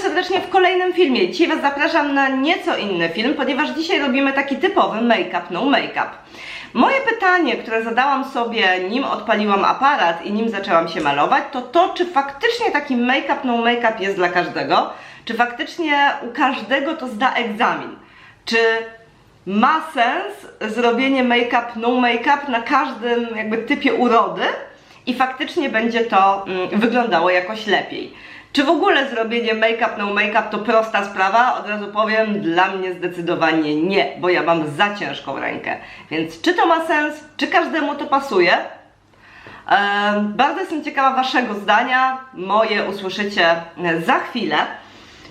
serdecznie w kolejnym filmie. Dzisiaj Was zapraszam na nieco inny film, ponieważ dzisiaj robimy taki typowy make-up, no make-up. Moje pytanie, które zadałam sobie nim odpaliłam aparat i nim zaczęłam się malować, to to, czy faktycznie taki make-up, no make-up jest dla każdego? Czy faktycznie u każdego to zda egzamin? Czy ma sens zrobienie make-up, no make-up na każdym jakby typie urody i faktycznie będzie to mm, wyglądało jakoś lepiej. Czy w ogóle zrobienie make-up, no make-up to prosta sprawa? Od razu powiem, dla mnie zdecydowanie nie, bo ja mam za ciężką rękę. Więc czy to ma sens? Czy każdemu to pasuje? Em, bardzo jestem ciekawa Waszego zdania. Moje usłyszycie za chwilę.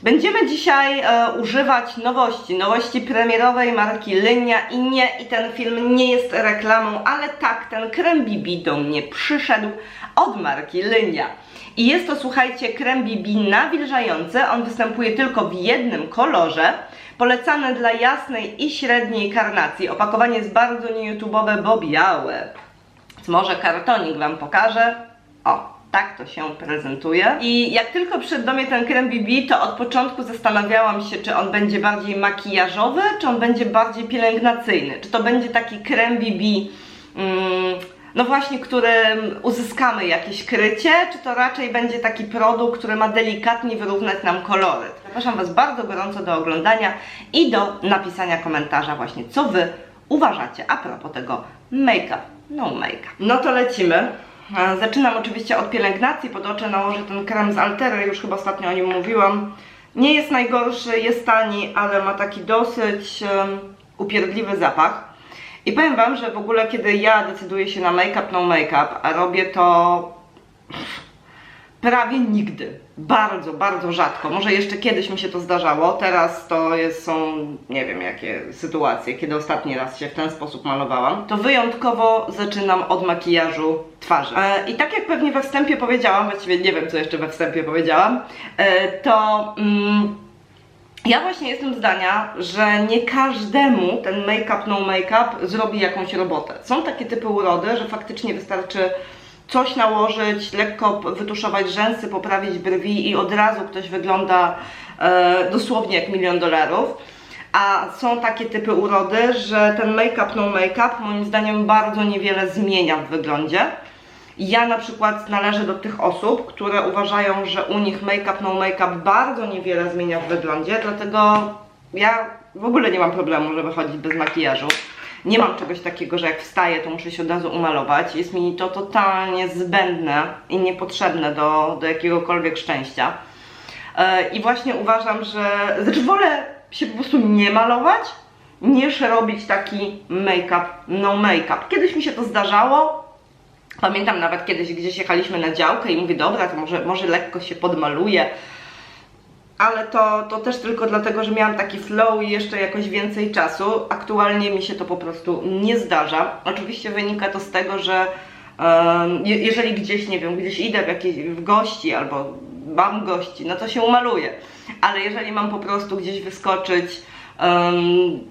Będziemy dzisiaj e, używać nowości, nowości premierowej marki Lynia i nie, i ten film nie jest reklamą, ale tak, ten krem BB do mnie przyszedł od marki Lynia. I jest to, słuchajcie, krem BB nawilżający, on występuje tylko w jednym kolorze, polecany dla jasnej i średniej karnacji. Opakowanie jest bardzo nie-youtubowe, bo białe. Może kartonik Wam pokażę. O, tak to się prezentuje. I jak tylko przyszedł do mnie ten krem BB, to od początku zastanawiałam się, czy on będzie bardziej makijażowy, czy on będzie bardziej pielęgnacyjny. Czy to będzie taki krem BB, mm, no właśnie, którym uzyskamy jakieś krycie, czy to raczej będzie taki produkt, który ma delikatnie wyrównać nam kolory. Zapraszam Was bardzo gorąco do oglądania i do napisania komentarza właśnie, co Wy uważacie a propos tego make-up, no make-up. No to lecimy. Zaczynam oczywiście od pielęgnacji, pod oczy nałożę ten krem z Altery, już chyba ostatnio o nim mówiłam. Nie jest najgorszy, jest tani, ale ma taki dosyć um, upierdliwy zapach. I powiem Wam, że w ogóle kiedy ja decyduję się na make-up, no make-up, a robię to prawie nigdy. Bardzo, bardzo rzadko. Może jeszcze kiedyś mi się to zdarzało. Teraz to jest, są nie wiem jakie sytuacje, kiedy ostatni raz się w ten sposób malowałam. To wyjątkowo zaczynam od makijażu twarzy. E, I tak jak pewnie we wstępie powiedziałam, właściwie nie wiem co jeszcze we wstępie powiedziałam, e, to. Mm, ja właśnie jestem zdania, że nie każdemu ten make-up, no make-up zrobi jakąś robotę. Są takie typy urody, że faktycznie wystarczy coś nałożyć, lekko wytuszować rzęsy, poprawić brwi i od razu ktoś wygląda e, dosłownie jak milion dolarów. A są takie typy urody, że ten make-up, no make-up moim zdaniem bardzo niewiele zmienia w wyglądzie. Ja na przykład należę do tych osób, które uważają, że u nich make-up, no make-up bardzo niewiele zmienia w wyglądzie, dlatego ja w ogóle nie mam problemu, żeby chodzić bez makijażu. Nie mam czegoś takiego, że jak wstaję, to muszę się od razu umalować. Jest mi to totalnie zbędne i niepotrzebne do, do jakiegokolwiek szczęścia. E, I właśnie uważam, że. Znaczy, wolę się po prostu nie malować, niż robić taki make-up, no make-up. Kiedyś mi się to zdarzało, Pamiętam nawet kiedyś gdzieś jechaliśmy na działkę i mówię, dobra, to może, może lekko się podmaluję. Ale to, to też tylko dlatego, że miałam taki flow i jeszcze jakoś więcej czasu. Aktualnie mi się to po prostu nie zdarza. Oczywiście wynika to z tego, że um, je, jeżeli gdzieś, nie wiem, gdzieś idę w, jakieś, w gości albo mam gości, no to się umaluję. Ale jeżeli mam po prostu gdzieś wyskoczyć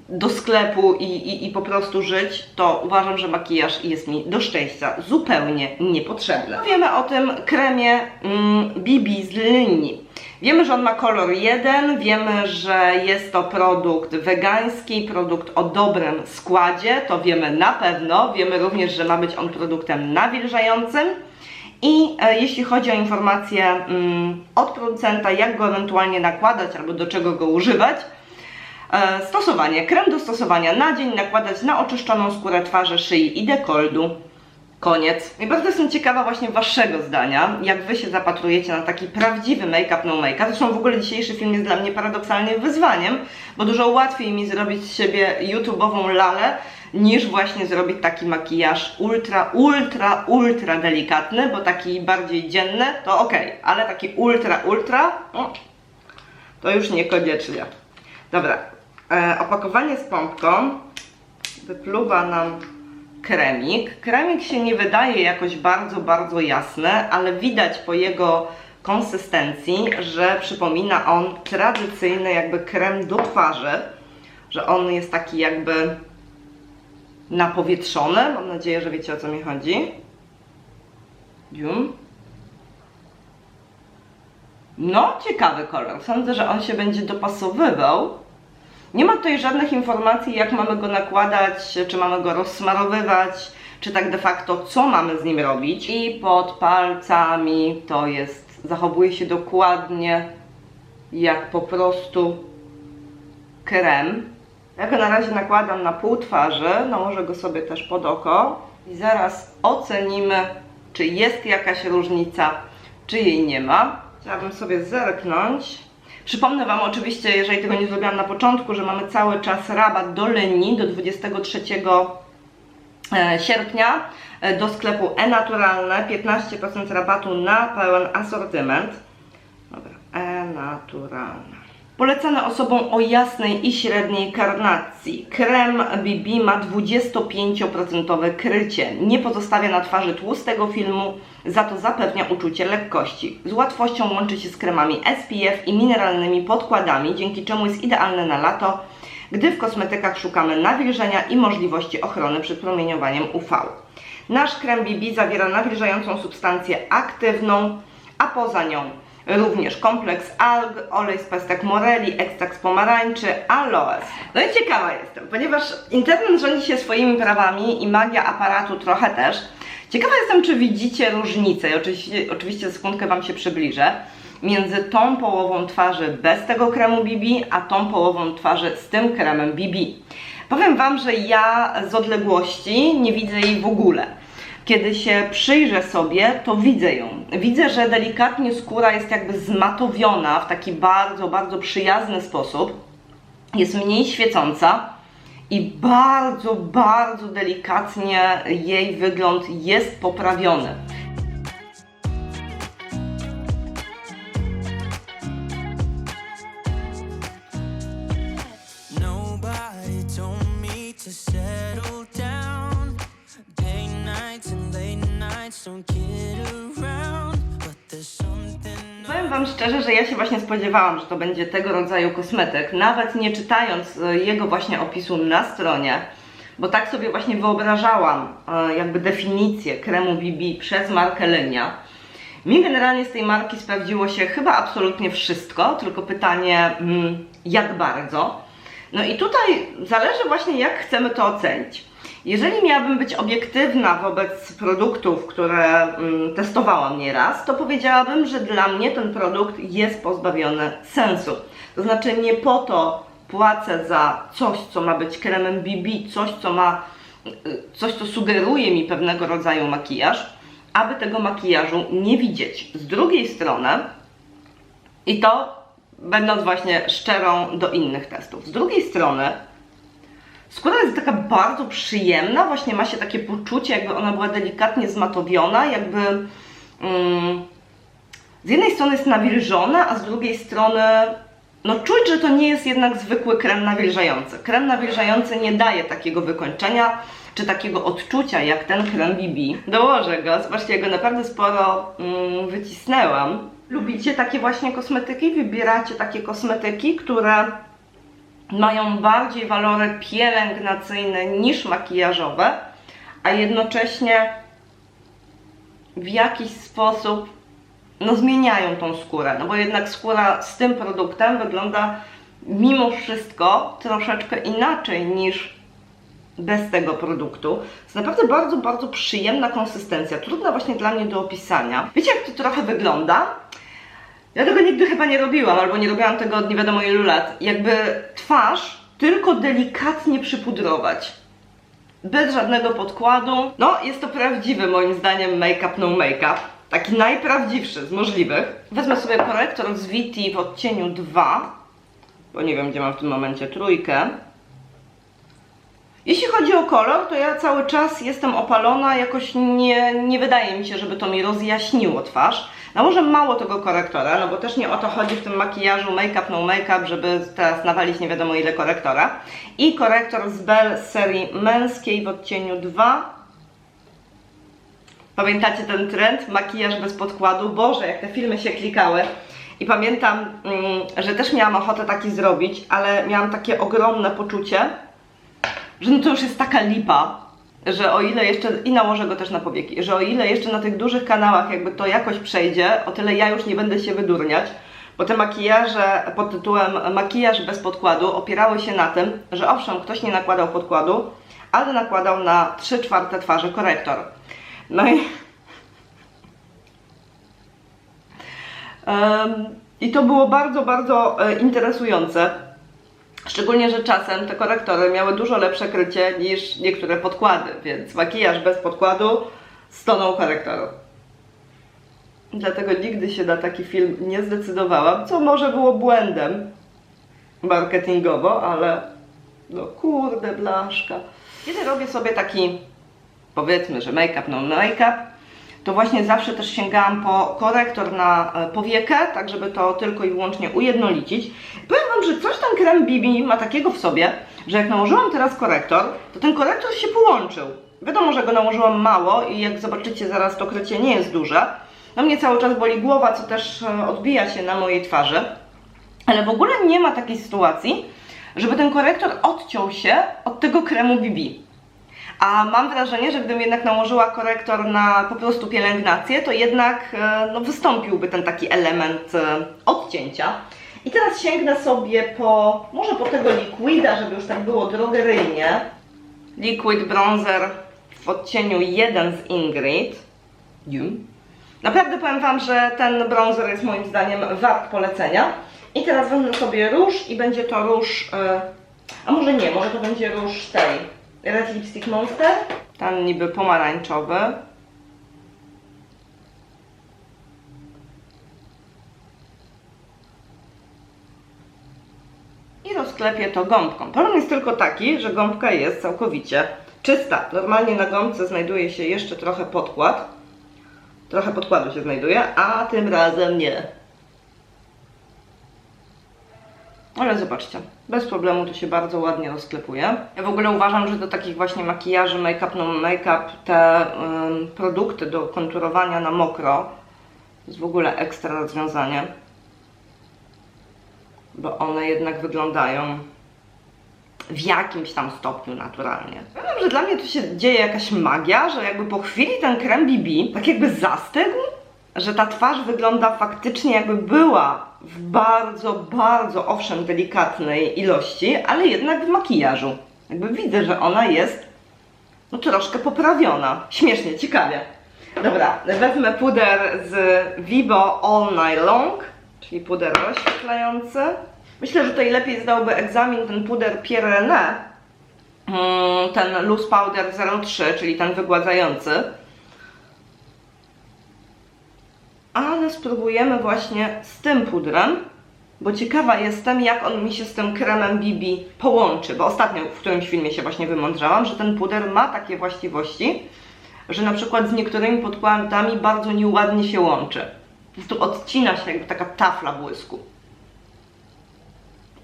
do sklepu i, i, i po prostu żyć, to uważam, że makijaż jest mi do szczęścia zupełnie niepotrzebny. Wiemy o tym kremie mm, BB z linii. Wiemy, że on ma kolor jeden, wiemy, że jest to produkt wegański, produkt o dobrym składzie, to wiemy na pewno. Wiemy również, że ma być on produktem nawilżającym. I e, jeśli chodzi o informacje mm, od producenta, jak go ewentualnie nakładać albo do czego go używać, Stosowanie. Krem do stosowania na dzień nakładać na oczyszczoną skórę twarzy, szyi i dekoldu. Koniec. I bardzo jestem ciekawa właśnie Waszego zdania, jak Wy się zapatrujecie na taki prawdziwy make-up, no make-up. Zresztą w ogóle dzisiejszy film jest dla mnie paradoksalnie wyzwaniem, bo dużo łatwiej mi zrobić z siebie YouTube'ową lalę, niż właśnie zrobić taki makijaż ultra, ultra, ultra delikatny, bo taki bardziej dzienny to ok, ale taki ultra, ultra, o, to już niekoniecznie. Dobra, e, opakowanie z pompką wypluwa nam kremik. Kremik się nie wydaje jakoś bardzo, bardzo jasny, ale widać po jego konsystencji, że przypomina on tradycyjny jakby krem do twarzy, że on jest taki jakby napowietrzony. Mam nadzieję, że wiecie o co mi chodzi. Dzium. No, ciekawy kolor. Sądzę, że on się będzie dopasowywał. Nie ma tutaj żadnych informacji, jak mamy go nakładać, czy mamy go rozsmarowywać, czy tak de facto, co mamy z nim robić. I pod palcami to jest, zachowuje się dokładnie jak po prostu krem. Ja go na razie nakładam na pół twarzy, nałożę go sobie też pod oko i zaraz ocenimy, czy jest jakaś różnica, czy jej nie ma. Chciałabym sobie zerknąć. Przypomnę Wam oczywiście, jeżeli tego nie zrobiłam na początku, że mamy cały czas rabat do Leni do 23 e, sierpnia e, do sklepu e-naturalne 15% rabatu na pełen asortyment. Dobra, e-naturalne. Polecane osobom o jasnej i średniej karnacji. Krem BB ma 25% krycie. Nie pozostawia na twarzy tłustego filmu, za to zapewnia uczucie lekkości. Z łatwością łączy się z kremami SPF i mineralnymi podkładami, dzięki czemu jest idealny na lato, gdy w kosmetykach szukamy nawilżenia i możliwości ochrony przed promieniowaniem UV. Nasz krem BB zawiera nawilżającą substancję aktywną, a poza nią również kompleks alg, olej z pestek moreli, ekstrakt z pomarańczy, aloes. No i ciekawa jestem, ponieważ internet rządzi się swoimi prawami i magia aparatu trochę też. Ciekawa jestem, czy widzicie różnicę, i oczywiście, oczywiście sekundkę Wam się przybliżę, między tą połową twarzy bez tego kremu BB, a tą połową twarzy z tym kremem BB. Powiem Wam, że ja z odległości nie widzę jej w ogóle. Kiedy się przyjrzę sobie, to widzę ją. Widzę, że delikatnie skóra jest jakby zmatowiona w taki bardzo, bardzo przyjazny sposób. Jest mniej świecąca i bardzo, bardzo delikatnie jej wygląd jest poprawiony. Wam szczerze, że ja się właśnie spodziewałam, że to będzie tego rodzaju kosmetyk, nawet nie czytając e, jego właśnie opisu na stronie, bo tak sobie właśnie wyobrażałam e, jakby definicję kremu BB przez markę Lenia. Mi generalnie z tej marki sprawdziło się chyba absolutnie wszystko, tylko pytanie mm, jak bardzo. No i tutaj zależy właśnie jak chcemy to ocenić. Jeżeli miałabym być obiektywna wobec produktów, które mm, testowałam nieraz, to powiedziałabym, że dla mnie ten produkt jest pozbawiony sensu. To znaczy nie po to płacę za coś, co ma być kremem BB, coś, co ma, y, coś, co sugeruje mi pewnego rodzaju makijaż, aby tego makijażu nie widzieć. Z drugiej strony, i to będąc właśnie szczerą do innych testów, z drugiej strony Skóra jest taka bardzo przyjemna, właśnie ma się takie poczucie, jakby ona była delikatnie zmatowiona, jakby mm, z jednej strony jest nawilżona, a z drugiej strony no czuć, że to nie jest jednak zwykły krem nawilżający. Krem nawilżający nie daje takiego wykończenia, czy takiego odczucia jak ten krem BB. Dołożę go, zobaczcie, ja go naprawdę sporo mm, wycisnęłam. Lubicie takie właśnie kosmetyki? Wybieracie takie kosmetyki, które mają bardziej walory pielęgnacyjne niż makijażowe, a jednocześnie w jakiś sposób no, zmieniają tą skórę. No bo jednak skóra z tym produktem wygląda mimo wszystko troszeczkę inaczej niż bez tego produktu. Jest naprawdę bardzo, bardzo przyjemna konsystencja. Trudna właśnie dla mnie do opisania. Wiecie, jak to trochę wygląda? Ja tego nigdy chyba nie robiłam, albo nie robiłam tego od nie wiadomo ilu lat. Jakby twarz tylko delikatnie przypudrować. Bez żadnego podkładu. No, jest to prawdziwy moim zdaniem make-up no make-up. Taki najprawdziwszy z możliwych. Wezmę sobie korektor z Viti w odcieniu 2, bo nie wiem gdzie mam w tym momencie trójkę. Jeśli chodzi o kolor, to ja cały czas jestem opalona, jakoś nie, nie wydaje mi się, żeby to mi rozjaśniło twarz. Nałożę mało tego korektora, no bo też nie o to chodzi w tym makijażu make-up, no make-up, żeby teraz nawalić nie wiadomo ile korektora. I korektor z Bell z serii męskiej w odcieniu 2. Pamiętacie ten trend? Makijaż bez podkładu? Boże, jak te filmy się klikały. I pamiętam, mm, że też miałam ochotę taki zrobić, ale miałam takie ogromne poczucie, że no to już jest taka lipa, że o ile jeszcze, i nałożę go też na powieki, że o ile jeszcze na tych dużych kanałach jakby to jakoś przejdzie, o tyle ja już nie będę się wydurniać, Bo te makijaże pod tytułem makijaż bez podkładu opierały się na tym, że owszem, ktoś nie nakładał podkładu, ale nakładał na 3 czwarte twarzy korektor. No i I to było bardzo, bardzo e, interesujące. Szczególnie, że czasem te korektory miały dużo lepsze krycie niż niektóre podkłady, więc makijaż bez podkładu stonął korektoru. Dlatego nigdy się na taki film nie zdecydowałam, co może było błędem marketingowo, ale no kurde blaszka. Kiedy robię sobie taki, powiedzmy, że make-up, no make-up, to właśnie zawsze też sięgałam po korektor na e, powiekę, tak żeby to tylko i wyłącznie ujednolicić. Powiem Wam, że coś ten krem BB ma takiego w sobie, że jak nałożyłam teraz korektor, to ten korektor się połączył. Wiadomo, że go nałożyłam mało i jak zobaczycie zaraz to krycie nie jest duże. No mnie cały czas boli głowa, co też e, odbija się na mojej twarzy. Ale w ogóle nie ma takiej sytuacji, żeby ten korektor odciął się od tego kremu BB. A mam wrażenie, że gdybym jednak nałożyła korektor na po prostu pielęgnację, to jednak e, no, wystąpiłby ten taki element e, odcięcia. I teraz sięgnę sobie po, może po tego liquida, żeby już tak było drogeryjnie. Liquid bronzer w odcieniu 1 z Ingrid. Naprawdę powiem Wam, że ten bronzer jest moim zdaniem wart polecenia. I teraz wezmę sobie róż i będzie to róż, e, a może nie, może to będzie róż tej Red Lipstick Monster. Ten niby pomarańczowy. I rozklepię to gąbką. Problem jest tylko taki, że gąbka jest całkowicie czysta. Normalnie na gąbce znajduje się jeszcze trochę podkład. Trochę podkładu się znajduje, a tym razem nie. Ale zobaczcie, bez problemu to się bardzo ładnie rozklepuje. Ja w ogóle uważam, że do takich właśnie makijaży, make-up, no make-up, te ym, produkty do konturowania na mokro to jest w ogóle ekstra rozwiązanie. Bo one jednak wyglądają w jakimś tam stopniu naturalnie. Powiem, że dla mnie tu się dzieje jakaś magia, że jakby po chwili ten krem BB tak jakby zastygł, że ta twarz wygląda faktycznie jakby była w bardzo, bardzo owszem delikatnej ilości, ale jednak w makijażu. Jakby widzę, że ona jest no troszkę poprawiona. Śmiesznie, ciekawie. Dobra, wezmę puder z Vibo All Night Long, czyli puder rozświetlający. Myślę, że tutaj lepiej zdałby egzamin ten puder Pierre René, mm, ten Loose Powder 03, czyli ten wygładzający. Ale spróbujemy właśnie z tym pudrem, bo ciekawa jestem, jak on mi się z tym kremem BB połączy, bo ostatnio w którymś filmie się właśnie wymądrzałam, że ten puder ma takie właściwości, że na przykład z niektórymi podkładami bardzo nieładnie się łączy. Po prostu odcina się jakby taka tafla błysku.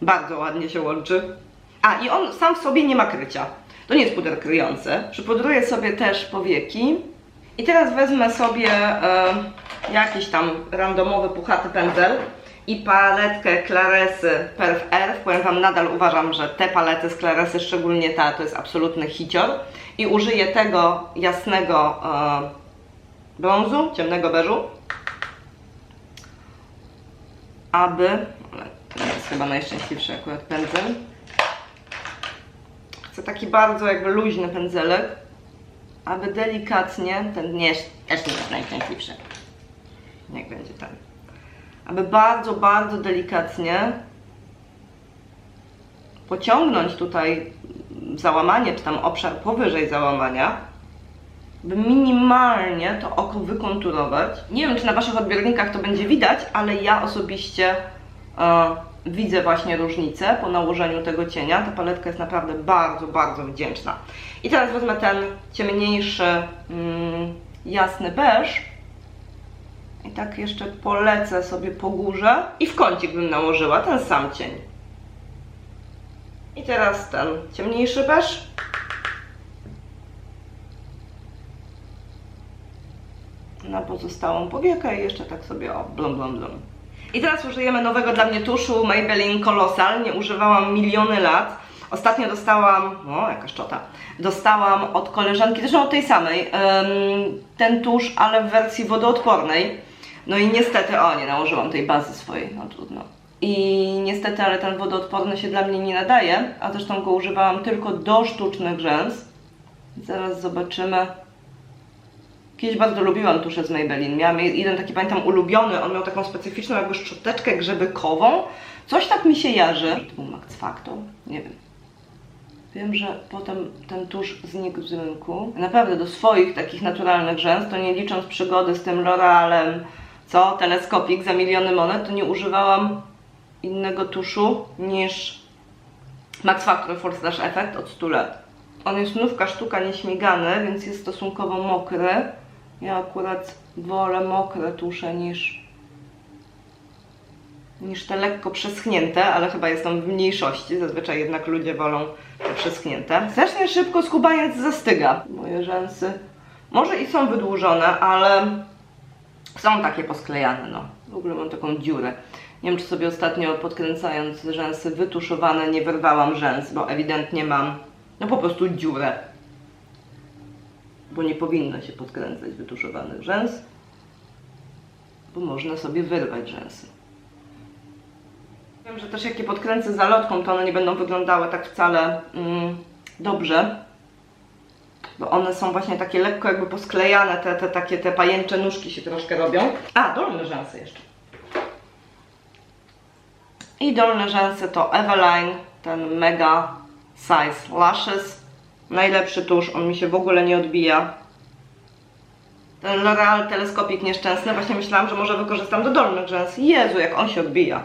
Bardzo ładnie się łączy. A i on sam w sobie nie ma krycia. To nie jest puder kryjący. Przypudruję sobie też powieki. I teraz wezmę sobie e, jakiś tam randomowy, puchaty pędzel i paletkę Claresy Perf Earth. Powiem Wam, nadal uważam, że te palety z Claresy, szczególnie ta, to jest absolutny hicior. I użyję tego jasnego e, brązu, ciemnego beżu, aby, to jest chyba najszczęśliwszy akurat pędzel. Chcę taki bardzo jakby luźny pędzelek, aby delikatnie, ten nie, też nie jest najszczęśliwszy. Niech będzie ten. Aby bardzo, bardzo delikatnie pociągnąć tutaj załamanie, czy tam obszar powyżej załamania, by minimalnie to oko wykonturować. Nie wiem, czy na Waszych odbiornikach to będzie widać, ale ja osobiście e, widzę właśnie różnicę po nałożeniu tego cienia. Ta paletka jest naprawdę bardzo, bardzo wdzięczna. I teraz wezmę ten ciemniejszy, mm, jasny beż i tak jeszcze polecę sobie po górze i w kącik bym nałożyła ten sam cień. I teraz ten ciemniejszy beż. Na pozostałą powiekę i jeszcze tak sobie o blum blum blum. I teraz użyjemy nowego dla mnie tuszu Maybelline Colossal. Nie używałam miliony lat. Ostatnio dostałam, o jaka szczota, dostałam od koleżanki, zresztą od tej samej, ten tusz, ale w wersji wodoodpornej. No i niestety, o nie nałożyłam tej bazy swojej, no trudno. I niestety, ale ten wodoodporny się dla mnie nie nadaje, a zresztą go używałam tylko do sztucznych rzęs. Zaraz zobaczymy. Kiedyś bardzo lubiłam tuszę z Maybelline. Miałam jeden taki, pamiętam, ulubiony. On miał taką specyficzną jakby szczoteczkę grzebykową. Coś tak mi się jarzy. To był Max Factor? Nie wiem. Wiem, że potem ten tusz znikł z rynku. Naprawdę do swoich takich naturalnych rzęs, to nie licząc przygody z tym L'Orealem, co? Teleskopik za miliony monet, to nie używałam innego tuszu niż Max Factor Force Effect od 100 lat. On jest nówka sztuka nieśmigany, więc jest stosunkowo mokry. Ja akurat wolę mokre tusze niż niż te lekko przeschnięte, ale chyba jestem w mniejszości. Zazwyczaj jednak ludzie wolą te przeschnięte. Strasznie szybko skubaniec zastyga. Moje rzęsy może i są wydłużone, ale są takie posklejane, no. W ogóle mam taką dziurę. Nie wiem, czy sobie ostatnio podkręcając rzęsy wytuszowane nie wyrwałam rzęs, bo ewidentnie mam no po prostu dziurę. Bo nie powinno się podkręcać wytuszowanych rzęs, bo można sobie wyrwać rzęsy. Wiem, że też jak je podkręcę zalotką, to one nie będą wyglądały tak wcale mm, dobrze. Bo one są właśnie takie lekko jakby posklejane, te, te takie te pajęcze nóżki się troszkę robią. A, dolne rzęsy jeszcze. I dolne rzęsy to Eveline, ten Mega Size Lashes. Najlepszy tusz, on mi się w ogóle nie odbija. Ten L'Oreal teleskopik nieszczęsny, właśnie myślałam, że może wykorzystam do dolnych rzęs. Jezu, jak on się odbija.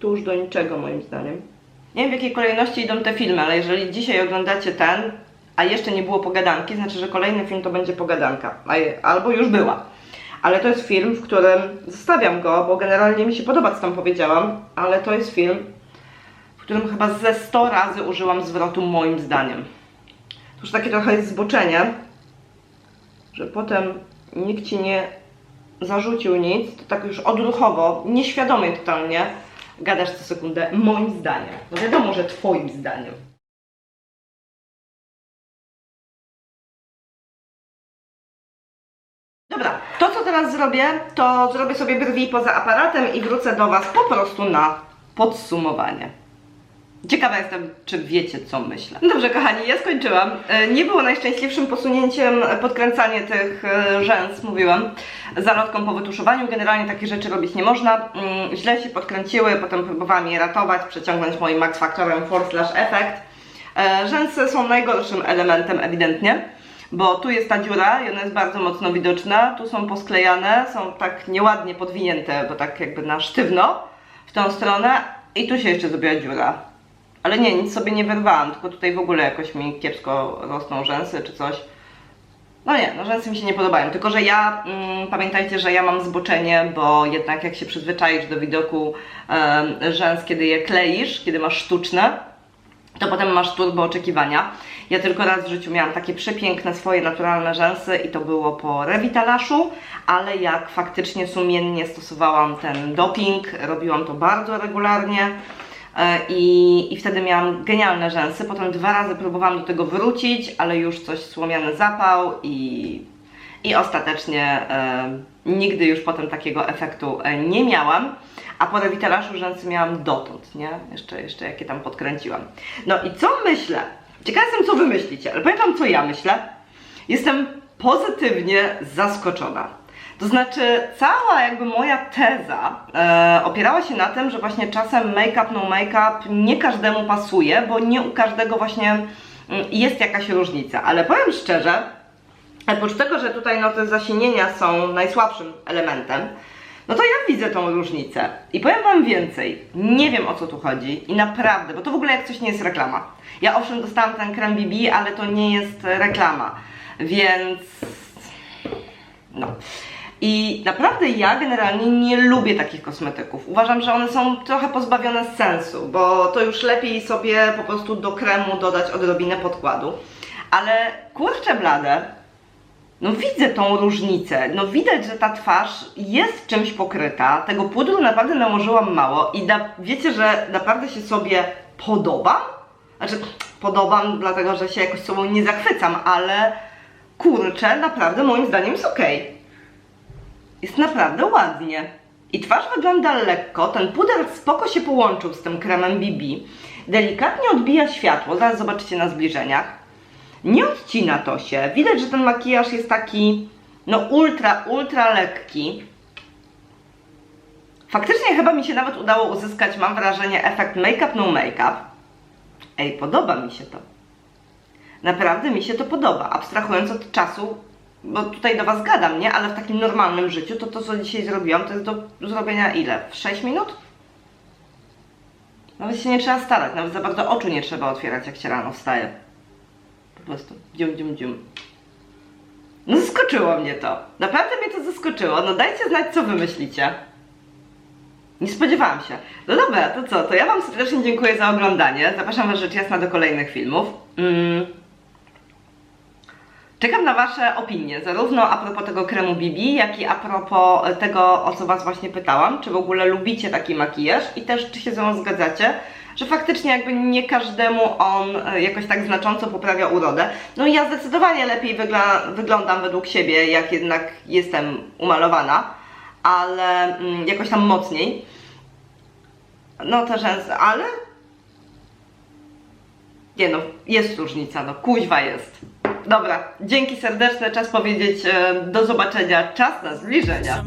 Tuż do niczego moim zdaniem. Nie wiem w jakiej kolejności idą te filmy, ale jeżeli dzisiaj oglądacie ten, a jeszcze nie było pogadanki, znaczy, że kolejny film to będzie pogadanka. Albo już była. Ale to jest film, w którym zostawiam go, bo generalnie mi się podoba, co tam powiedziałam, ale to jest film, w którym chyba ze 100 razy użyłam zwrotu moim zdaniem. To już takie trochę jest zboczenie, że potem nikt ci nie zarzucił nic, to tak już odruchowo, nieświadomie totalnie gadasz co sekundę moim zdaniem. No wiadomo, że twoim zdaniem. Dobra, to co teraz zrobię, to zrobię sobie brwi poza aparatem i wrócę do Was po prostu na podsumowanie. Ciekawa jestem, czy wiecie, co myślę. No Dobrze, kochani, ja skończyłam. E, Nie było najszczęśliwszym posunięciem podkręcanie tych e, rzęs, mówiłam, zalotką po wytuszowaniu. Generalnie takie rzeczy robić nie można. Mm, Źle się podkręciły, potem próbowałam je ratować, przeciągnąć moim Max Factorem Force Lash Effect. E, Rzęsy są najgorszym elementem ewidentnie, bo tu jest ta dziura i ona jest bardzo mocno widoczna. Tu są posklejane, są tak nieładnie podwinięte, bo tak jakby na sztywno w tą stronę i tu się jeszcze zrobiła dziura. Ale nie, nic sobie nie wyrwałam, tylko tutaj w ogóle jakoś mi kiepsko rosną rzęsy czy coś. No nie, no rzęsy mi się nie podobają, tylko że ja, mm, pamiętajcie, że ja mam zboczenie, bo jednak jak się przyzwyczaisz do widoku rzęs, kiedy je kleisz, kiedy masz sztuczne, to potem masz turbo oczekiwania. Ja tylko raz w życiu miałam takie przepiękne swoje naturalne rzęsy i to było po Revitalaszu, ale jak faktycznie sumiennie stosowałam ten doping, robiłam to bardzo regularnie e, i, i wtedy miałam genialne rzęsy. Potem dwa razy próbowałam do tego wrócić, ale już coś słomiany zapał i, i ostatecznie e, nigdy już potem takiego efektu e, nie miałam. A po rewitalaszu rzęsy miałam dotąd, nie? Jeszcze, jeszcze jakie tam podkręciłam. No i co myślę? Ciekawa jestem, co wy myślicie, ale powiem wam, co ja myślę. Jestem pozytywnie zaskoczona. To znaczy, cała jakby moja teza e, opierała się na tym, że właśnie czasem make-up, no make-up nie każdemu pasuje, bo nie u każdego właśnie mm, jest jakaś różnica. Ale powiem szczerze, oprócz tego, że tutaj no, te zasinienia są najsłabszym elementem, no to ja widzę tą różnicę. I powiem Wam więcej. Nie wiem o co tu chodzi i naprawdę, bo to w ogóle jak coś nie jest reklama. Ja owszem dostałam ten krem BB, ale to nie jest reklama. Więc. No. I naprawdę ja generalnie nie lubię takich kosmetyków. Uważam, że one są trochę pozbawione sensu, bo to już lepiej sobie po prostu do kremu dodać odrobinę podkładu. Ale kurczę blade, no widzę tą różnicę. No widać, że ta twarz jest czymś pokryta. Tego pudru naprawdę nałożyłam mało i da, wiecie, że naprawdę się sobie podobam? Znaczy, podobam, dlatego że się jakoś sobą nie zachwycam, ale kurczę, naprawdę moim zdaniem jest okej. Jest naprawdę ładnie. I twarz wygląda lekko, ten puder spoko się połączył z tym kremem BB. Delikatnie odbija światło, zaraz zobaczycie na zbliżeniach. Nie odcina to się. Widać, że ten makijaż jest taki, no ultra, ultra lekki. Faktycznie chyba mi się nawet udało uzyskać, mam wrażenie, efekt make-up no make-up. Ej, podoba mi się to. Naprawdę mi się to podoba. Abstrahując od czasu, bo tutaj do Was gadam, nie? Ale w takim normalnym życiu, to to, co dzisiaj zrobiłam, to jest do zrobienia ile? W 6 minut? Nawet się nie trzeba starać, nawet za bardzo oczu nie trzeba otwierać, jak się rano wstaje. Po prostu dzium, dzium, dzium. No zaskoczyło mnie to. Naprawdę mnie to zaskoczyło. No dajcie znać, co wy myślicie. Nie spodziewałam się. No dobra, to co? To ja Wam serdecznie dziękuję za oglądanie. Zapraszam Was rzecz jasna do kolejnych filmów. Mm. Czekam na Wasze opinie, zarówno a propos tego kremu BB, jak i a propos tego, o co Was właśnie pytałam. Czy w ogóle lubicie taki makijaż i też czy się ze mną zgadzacie, że faktycznie jakby nie każdemu on e, jakoś tak znacząco poprawia urodę. No i ja zdecydowanie lepiej wyglądam według siebie, jak jednak jestem umalowana, ale mm, jakoś tam mocniej. No te rzęsy, ale nie no, jest różnica, no kuźwa jest. Dobra, dzięki serdeczne, czas powiedzieć e, do zobaczenia, czas na zbliżenia.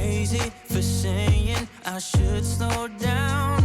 Crazy for saying I should slow down,